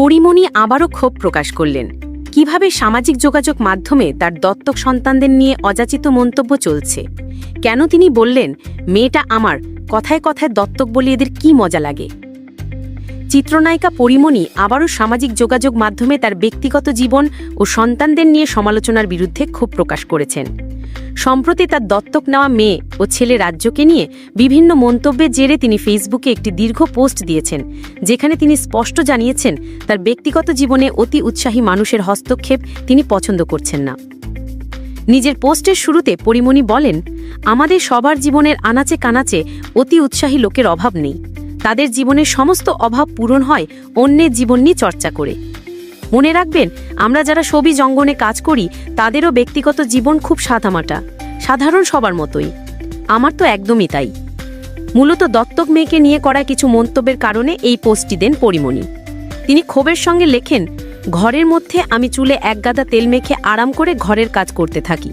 পরিমণি আবারও ক্ষোভ প্রকাশ করলেন। কীভাবে সামাজিক যোগাযোগ মাধ্যমে তার দত্তক সন্তানদের নিয়ে অযাচিত মন্তব্য চলছে? কেন তিনি বললেন, মেয়েটা আমার, কথায় কথায় দত্তক বলে এদের কি মজা লাগে? চিত্রনায়িকা পরিমণি আবারও সামাজিক যোগাযোগ মাধ্যমে তার ব্যক্তিগত জীবন ও সন্তানদের নিয়ে সমালোচনার বিরুদ্ধে ক্ষোভ প্রকাশ করেছেন। সম্প্রতি তার দত্তক নেওয়া মেয়ে ও ছেলে রাজ্যকে নিয়ে বিভিন্ন মন্তব্যের জেরে তিনি ফেসবুকে একটি দীর্ঘ পোস্ট দিয়েছেন, যেখানে তিনি স্পষ্ট জানিয়েছেন তার ব্যক্তিগত জীবনে অতি উৎসাহী মানুষের হস্তক্ষেপ তিনি পছন্দ করছেন না। নিজের পোস্টের শুরুতে পরিমণি বলেন, আমাদের সবার জীবনের আনাচে কানাচে অতি উৎসাহী লোকের অভাব নেই। তাদের জীবনের সমস্ত অভাব পূরণ হয় অন্যের জীবন নিয়ে চর্চা করে। মনে রাখবেন, আমরা যারা ছবি জঙ্গনে কাজ করি, তাদেরও ব্যক্তিগত জীবন খুব সাদামাটা সাধারণ সবার মতোই। আমার তো একদমই তাই। মূলত দত্তক মেয়েকে নিয়ে করা কিছু মন্তব্যের কারণে এই পোস্টটি দেন পরিমণি। তিনি ক্ষোভের সঙ্গে লেখেন, ঘরের মধ্যে আমি চুলে একগাদা তেল মেখে আরাম করে ঘরের কাজ করতে থাকি।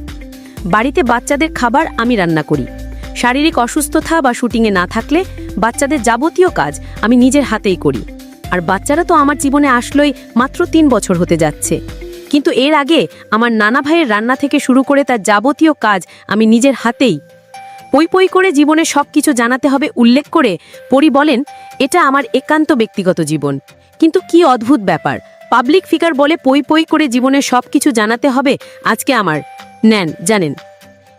বাড়িতে বাচ্চাদের খাবার আমি রান্না করি। শারীরিক অসুস্থতা বা শুটিংয়ে না থাকলে বাচ্চাদের যাবতীয় কাজ আমি নিজের হাতেই করি। আর বাচ্চারা তো আমার জীবনে আসলোই মাত্র তিন বছর হতে যাচ্ছে। কিন্তু এর আগে আমার নানা ভাইয়ের রান্না থেকে শুরু করে তার যাবতীয় কাজ আমি নিজের হাতেই। পই পই করে জীবনে সব কিছু জানাতে হবে উল্লেখ করে পরি বলেন, এটা আমার একান্ত ব্যক্তিগত জীবন। কিন্তু কি অদ্ভুত ব্যাপার। পাবলিক ফিগার বলে পই পই করে জীবনে সব কিছু জানাতে হবে আজকে আমার। নেন, জানেন।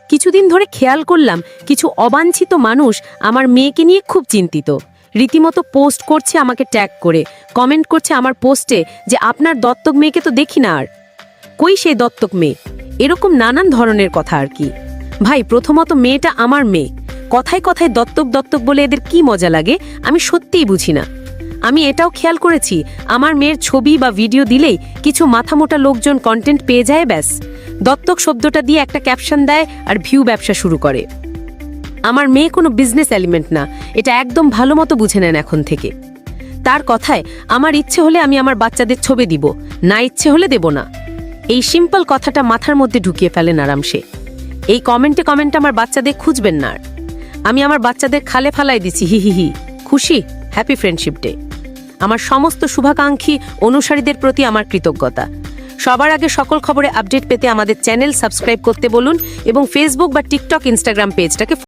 কিছুদিন ধরে খেয়াল করলাম, কিছু অবাঞ্ছিত মানুষ আমার মেয়েকে নিয়ে খুব চিন্তিত। রীতিমতো পোস্ট করছে, আমাকে ট্যাগ করে। কমেন্ট করছে আমার পোস্টে যে, আপনার দত্তক মেয়েকে তো দেখি না আর। কই সেই দত্তক মেয়ে? এরকম নানান ধরনের কথা আর কি। ভাই, প্রথমত মেয়েটা আমার মেয়ে। কথায় কথায় দত্তক দত্তক বলে এদের কি মজা লাগে, আমি সত্যিই বুঝি না। আমি এটাও খেয়াল করেছি, আমার মেয়ের ছবি বা ভিডিও দিলেই কিছু মাথামোটা লোকজন কন্টেন্ট পেয়ে যায়, ব্যাস। দত্তক শব্দটা দিয়ে একটা ক্যাপশন দেয় আর ভিউ ব্যবসা শুরু করে। আমার মেয়ে কোনো বিজনেস এলিমেন্ট না। এটা একদম ভালো মতো বুঝে নেন এখন থেকে। তার কথায়, আমার ইচ্ছে হলে আমি আমার বাচ্চাদের ছবি দিব, না ইচ্ছে হলে দেব না। এই সিম্পল কথাটা মাথার মধ্যে ঢুকিয়ে ফেলেন আরামসে এই কমেন্টে কমেন্টে আমার বাচ্চাদের খুঁজবেন না। আমি আমার বাচ্চাদের খালে ফালাই দিছি, হি হি হি। খুশি? হ্যাপি ফ্রেন্ডশিপ ডে আমার সমস্ত শুভাকাঙ্ক্ষী অনুসারীদের প্রতি আমার কৃতজ্ঞতা। সবার আগে সকল খবরে আপডেট পেতে আমাদের চ্যানেল সাবস্ক্রাইব করতে বলুন এবং ফেসবুক বা টিকটক ইনস্টাগ্রাম পেজটাকে